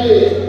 Party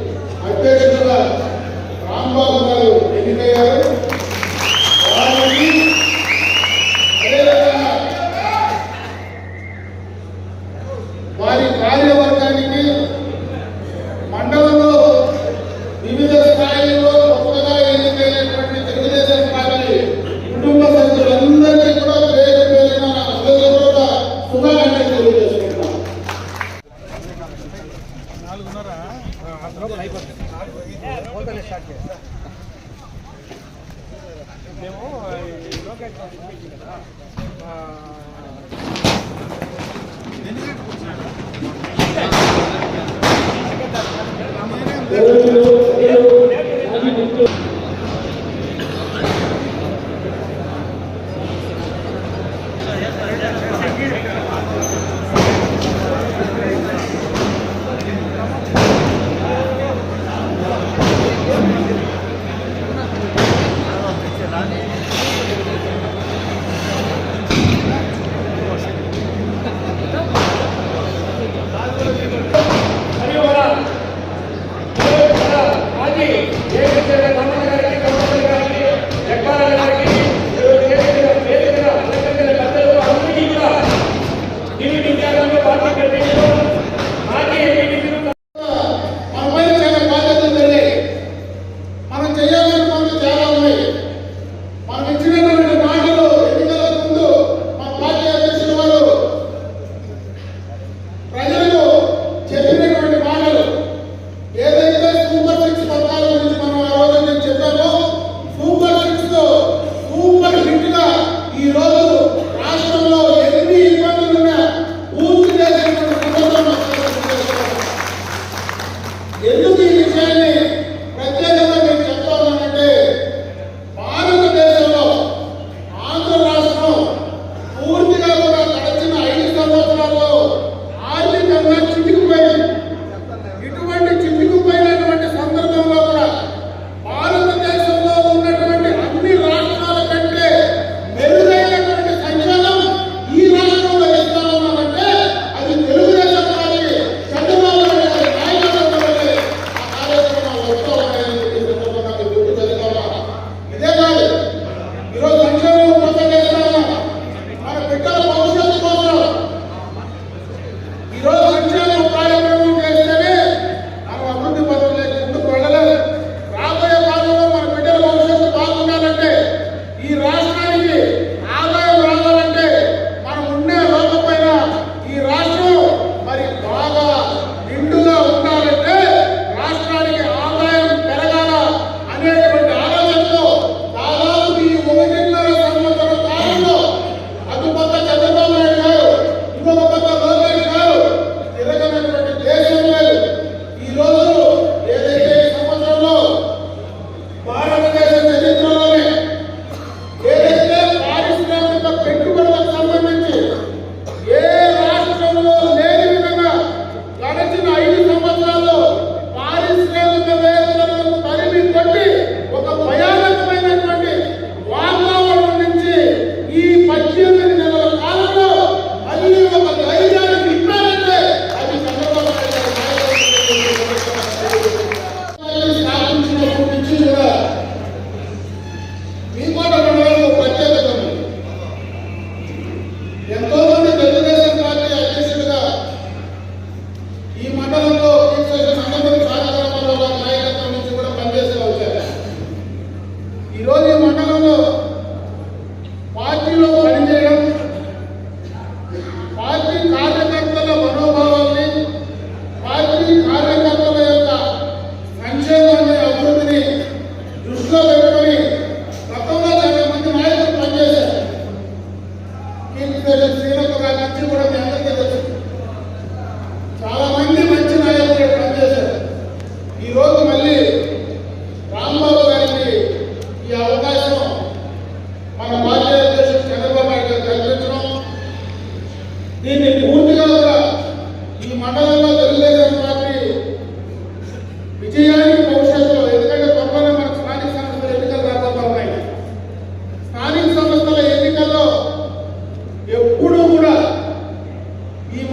eu, eu,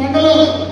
మండలం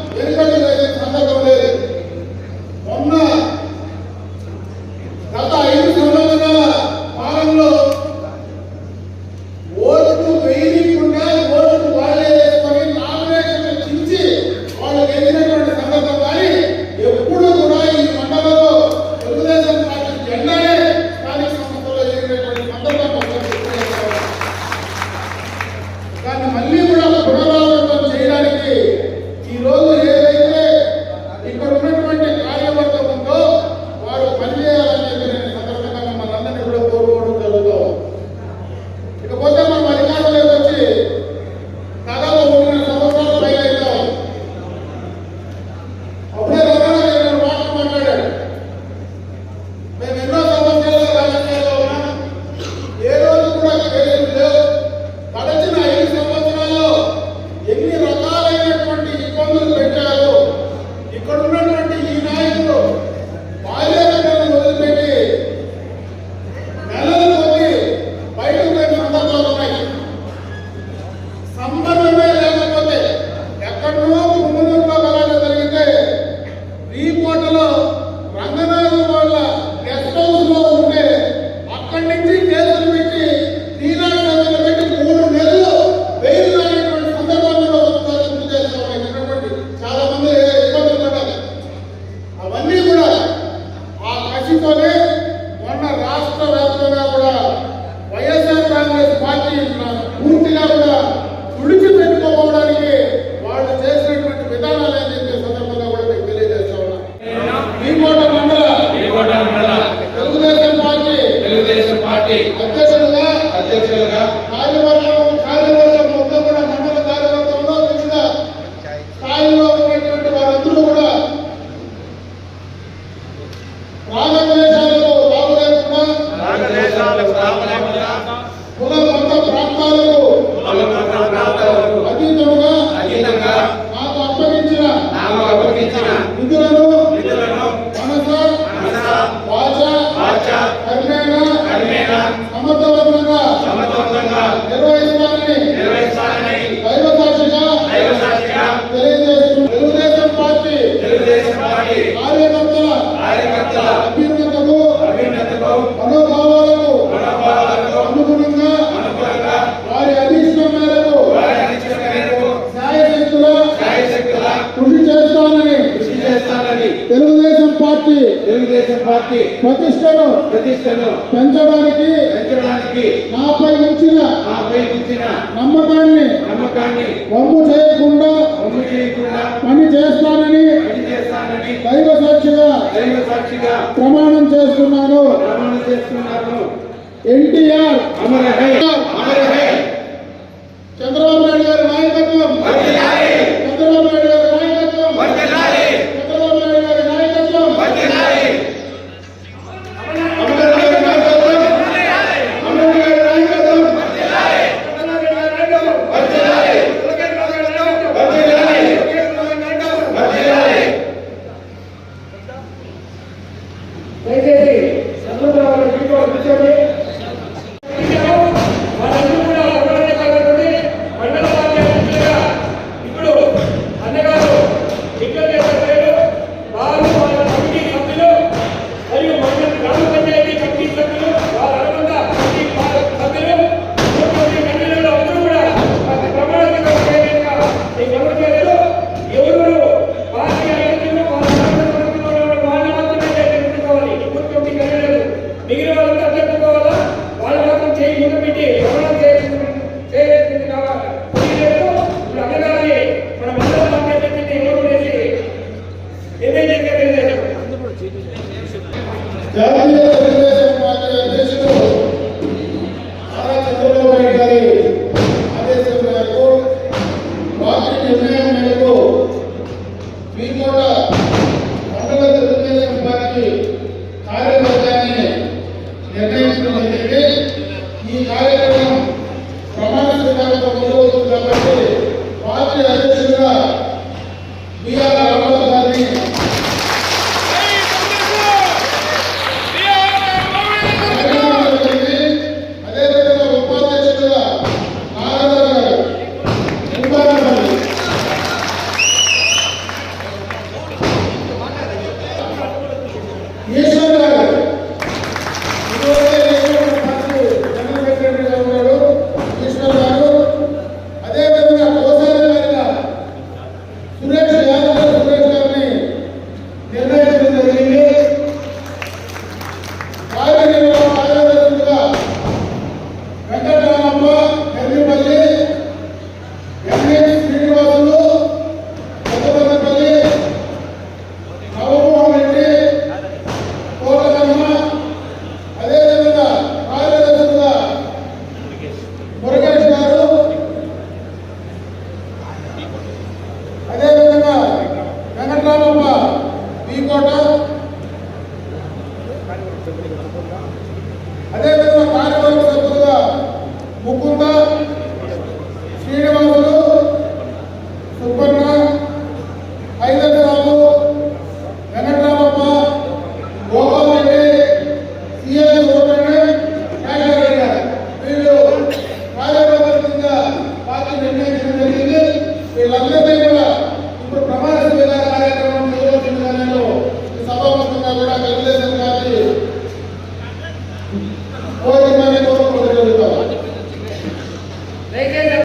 కార్యకర్తల కార్యకర్తల తెలుగుదేశం పార్టీ ప్రతిష్టను ప్రతిష్టను పెంచడానికి పెంచడానికి నాపై ఉంచిన నాపై ఉంచిన నమ్మకాన్ని నమ్మకాన్ని వమ్ము చేయకుండా వమ్ము చేయకుండా పని చేస్తానని పని చేస్తానని దైవ సాక్షిగా దైవ సాక్షిగా ప్రమాణం చేస్తున్నాను. ప్రమాణం చేస్తున్నాను. ఎన్టీఆర్ అమరహై. అమరహై. చంద్రబాబు నాయుడు గారి నాయకత్వం. దయచేసి జాతీయ తెలుగుదేశం పార్టీ అధ్యక్షుడు నారా చంద్రబాబు నాయుడు పార్టీ నిర్ణయం మేరకు మీకోట మండల తెలుగుదేశం పార్టీ కార్యవర్గాన్ని నిర్ణయించడం ఈ కార్యక్రమం ప్రమాణ స్వీకారంతో ముందు కాబట్టి పార్టీ అధ్యక్షుడిగా బీఆర్